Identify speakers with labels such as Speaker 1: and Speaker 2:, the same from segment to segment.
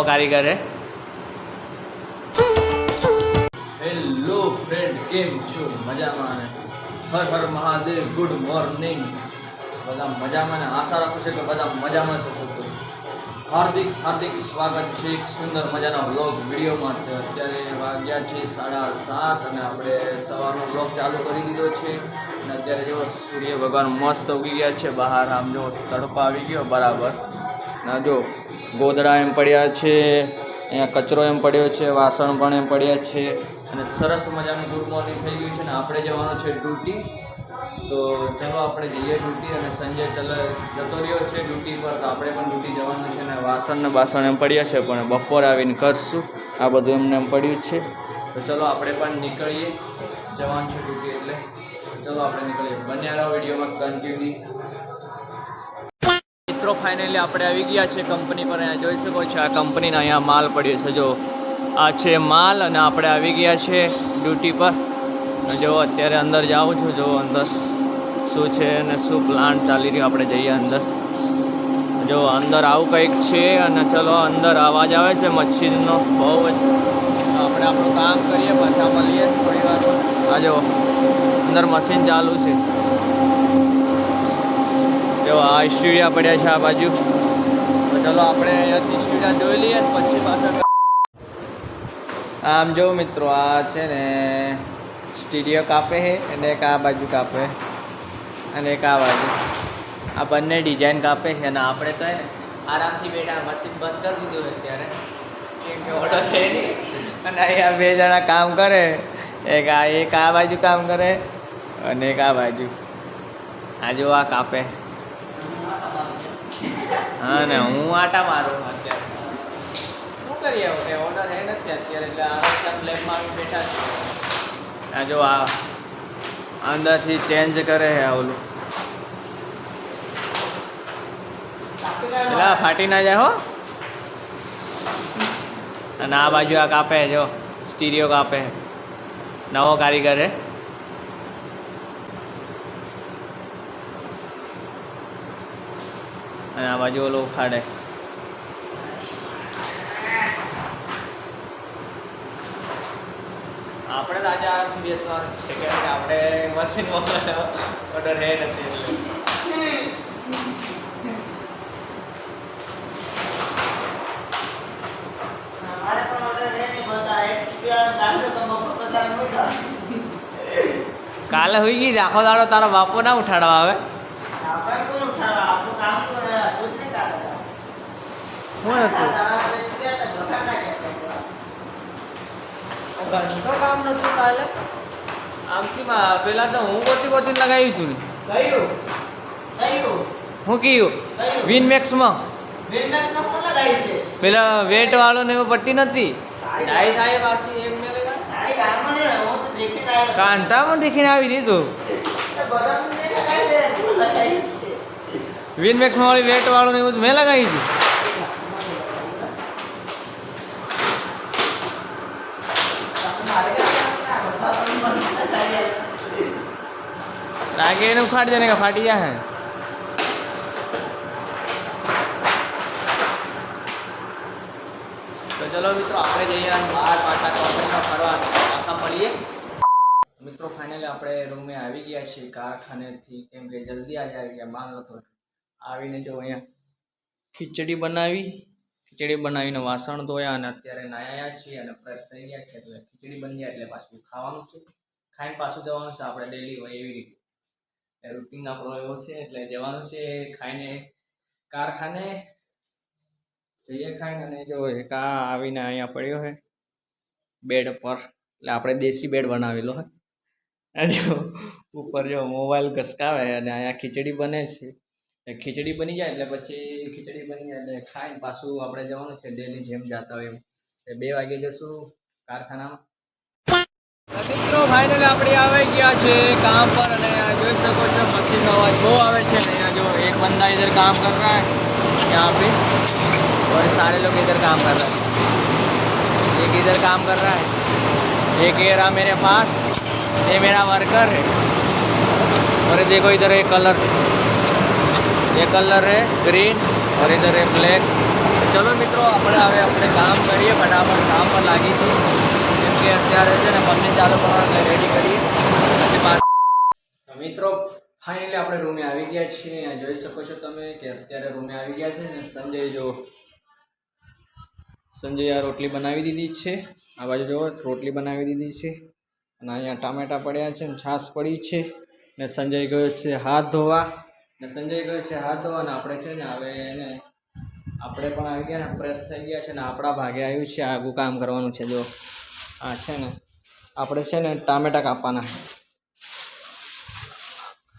Speaker 1: કારીગર હે.
Speaker 2: Hello friend કેમ છો? મજામાં હર હર મહાદેવ ગુડ મોર્નિંગ બધા મજામાં ને? આશા રાખું છું કે બધા મજામાં છો સંતોષ હાર્દિક હાર્દિક સ્વાગત છે એક સુંદર મજાના વિડીયોમાં. માટે અત્યારે વાગ્યા છે સાડા સાત અને આપણે સવારનો વ્લોગ ચાલુ કરી દીધો છે. અને અત્યારે જેવો સૂર્ય ભગવાન મસ્ત ઉગી ગયા છે બહાર. આમ જો તડકો આવી ગયો બરાબર. ના જો ગોદડા એમ પડ્યા છે, અહીંયા કચરો એમ પડ્યો છે, વાસણ પણ એમ પડ્યા છે અને સરસ મજાનું ગુડ મોર્નિંગ થઈ ગયું છે ને આપણે જવાનું છે ડ્યુટી. તો ચલો આપણે જઈએ ડ્યુટી અને સંજય ચલો જતો રહ્યો છે ડ્યુટી પર, તો આપણે પણ ડ્યુટી જવાનું છે ને વાસણ ને બાસણ એમ પડ્યા છે, પણ બપોર આવીને કરશું. આ બધું એમને એમ પડ્યું છે. તો ચલો આપણે પણ નીકળીએ, જવાનું છે ડ્યુટી એટલે. ચલો આપણે નીકળીએ. બન્યા રહો વિડીયોમાં કન્ટિન્યુ મિત્રો ફાઇનલી આપણે આવી ગયા છે કંપની પર. અહીંયા જોઈ શકો છો આ કંપનીના અહીંયા માલ પડ્યો છે. જો, આ છે માલ અને આપણે આવી ગયા છે ડ્યુટી પર. અને જો, અત્યારે અંદર જાઉં છું. જો, અંદર શું છે અને શું પ્લાન ચાલી રહ્યો, આપણે જઈએ અંદર. જો, અંદર આવું કંઈક છે અને ચલો, અંદર અવાજ આવે છે મચ્છીનો બહુ જ. આપણે આપણું કામ કરીએ, પાછા મળીએ થોડી વાર આ જો, અંદર મશીન ચાલુ છે. જો આ સ્ટુડિયા પડ્યા છે આ બાજુ. તો ચલો આપણે અહીંયાથી સ્ટુડિયા જોઈ લઈએ ને પછી પાછા આમ જો મિત્રો, આ છે ને સ્ટીરિયો કાપે છે અને એક આ બાજુ કાપે અને એક આ બાજુ. આ બંને ડિઝાઇન કાપે છે અને આપણે તો ને આરામથી બેઠા મશીન બંધ કરી દીધું હોય કે ઓર્ડર છે અને અહીંયા બે જણા કામ કરે. એક આ એક આ બાજુ કામ કરે અને એક આ બાજુ. આ જો આ કાપે હા ને હું આટા મારું અત્યારે. શું કરીએ હવે? ઓર્ડર હે નથી અત્યારે એટલે આરામ લેબમાં આવી બેઠા છે આ જો આ અંદરથી ચેન્જ કરે છે આ ઓલું. પેલા ફાટી ના જાય હો. અને આ બાજુ આ કાપે જો. સ્ટીરિયો કાપે નવો કારીગર હે અને આ બાજુ ઓલો ઉખાડે. આપણે તો આજે આરામથી બેસવાનું છે કે આપણે મશીન ઓર્ડર હે નથી
Speaker 1: કાલે હોઈ ગઈ આખો દાડો તારા બાપો ના ઉઠાડવા આવે. હું હતું ઘરનું કામ નતું કાલે આમથી માં પેલા તો હું ગોતી ગોતી લગાવ્યું તું ને હું કયું વિનમેક્સમાં
Speaker 3: બિલમેક નો કોણ લગાવી છે
Speaker 1: પેલા વેટ વાળો ને એવો પટ્ટી નથી કાંટામાં દેખીને આવી દીધું
Speaker 3: છે
Speaker 1: વિનમેક્સમાં વાળી વેટ વાળો ને એવું મેં લગાવી હતી
Speaker 3: મારે કામ ના બધા તમે મને લગાવી
Speaker 1: લાગે એને उखाड़ देने ને फाटिया है। તો ચલો મિત્રો આપણે જઈએ બહાર પાછા કંપનીમાં ફરવા પાછા મળીએ મિત્રો ફાઇનલી આપણે રૂમે આવી ગયા છીએ, કારખાનેથી કેમ કે જલ્દી આજે આવી ગયા, માલ નતો. આવીને જો અહીંયા ખીચડી બનાવી, ખીચડી બનાવીને વાસણ ધોયા અને અત્યારે નાયા છીએ અને ફ્રેશ થઈ ગયા છે એટલે ખીચડી બની જાય એટલે પાછું ખાવાનું છે. ખાઈને પાછું જવાનું છે, આપણે ડેલી હોય એવી રીતે. રૂટીન આપણો એવો છે, એટલે જવાનું છે ખાઈને કારખાને. જઈએ ખાઈને અને જો એક આવીને અહીંયા પડ્યો છે, બેડ પર. એટલે આપણે દેશી બેડ બનાવેલો હોય અને ઉપર જો મોબાઈલ ઘસકાવે અને અહીંયા ખીચડી બને છે. ખીચડી બની જાય એટલે પછી ખીચડી બની જાય એટલે ખાઈને પાછું આપણે જવાનું છે, ડેલી જેમ જતા હોય એમ. બે વાગે જશું કારખાનામાં. મિત્રો ફાઇનલી આપણે આવી ગયા છે કામ પર અને यहाँ જોઈ શકો છો मशीन का आवाज બહુ આવે છે ને यहाँ जो एक बंदा इधर काम कर रहा है यहाँ पे और सारे लोग इधर काम कर रहे हैं एक इधर काम कर रहा है एक ये रहा मेरे पास ये मेरा वर्कर है और ये देखो इधर एक कलर ये कलर है ग्रीन और इधर है ब्लैक
Speaker 2: ચલો મિત્રો આપણે હવે આપણે કામ કરીએ ફટાફટ કામ પર લાગી છું કેમ કે અત્યારે છે ને મશીન ચાલુ કરવાનું રેડી કરીએ મિત્રો ફાઇનલી આપણે રૂમે આવી ગયા છીએ. અહીંયા જોઈ શકો છો તમે કે અત્યારે રૂમે આવી ગયા છે ને સંજય જો સંજય આ રોટલી બનાવી દીધી છે. આ બાજુ જો રોટલી બનાવી દીધી છે. અને અહીંયા ટામેટા પડ્યા છે ને છાશ પડી છે. ને સંજય ગયો છે હાથ ધોવા. ને સંજય ગયો છે હાથ ધોવા ને આપણે છે ને હવે એને આપણે પણ આવી ગયા ને ફ્રેશ થઈ ગયા છે ને આપણા ભાગે આવ્યું છે. આગું કામ કરવાનું છે જો. આ છે ને, આપણે છે ને ટામેટા કાપવાના.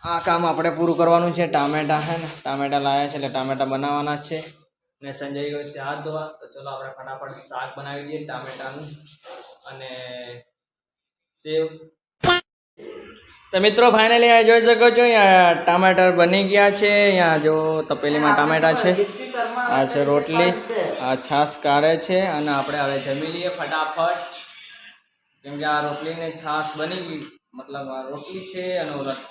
Speaker 2: આ કામ આપણે પૂરું કરવાનું છે, ટામેટા છે ને, ટામેટા લાવ્યા છે એટલે ટામેટા બનાવવાના છે. ને સંજય ગયો છે હાથ ધોવા, તો ચલો આપણે ફટાફટ શાક બનાવી દઈએ ટામેટાનું અને સેવ. તો મિત્રો ફાઇનલી અહીંયા જોઈ શકો છો, અહીંયા ટામેટર બની ગયા છે, અહીંયા જો તપેલીમાં ટામેટા છે. આ છે રોટલી, આ છાશ કાઢે છે, અને આપણે હવે જમી લઈએ ફટાફટ. કેમ કે આ રોટલીને છાશ બની ગઈ મતલબ આ રોટલી છે અને ઓલા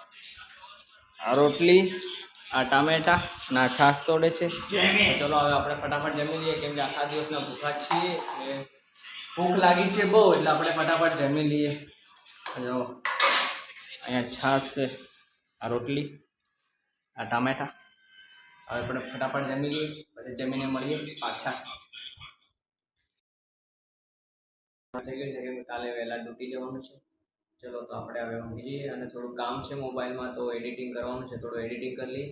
Speaker 2: આ રોટલી, આ ટામેટા આ છાશ તોડે છે. ચલો હવે આપણે ફટાફટ જમી લઈએ, કેમ કે આખા દિવસના ભૂખા છીએ એટલે ભૂખ લાગી છે બહુ, એટલે આપણે ફટાફટ જમી લઈએ. જો, અહીંયા છાશ છે, આ રોટલી, આ ટામેટા. હવે આપણે ફટાફટ જમી લઈએ, પછી જમીને મળીએ પાછા. થઈ ગયું છે કે કાલે વહેલા ડૂટી જવાનું છે. ચલો તો આપણે હવે ઊંઘી જઈએ અને થોડું કામ છે મોબાઈલમાં તો એડિટિંગ કરવાનું છે. થોડું એડિટિંગ કરી લઈએ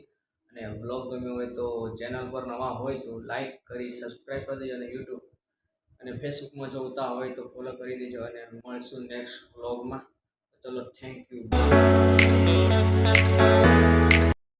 Speaker 2: અને બ્લોગ ગમ્યો હોય તો ચેનલ પર નવા હોય તો લાઈક કરી, સબસ્ક્રાઈબ કરી દેજો અને યુટ્યુબ અને ફેસબુકમાં જોતા હોય તો ફોલો કરી દેજો અને મળશું નેક્સ્ટ બ્લોગમાં ચલો થેન્ક યુ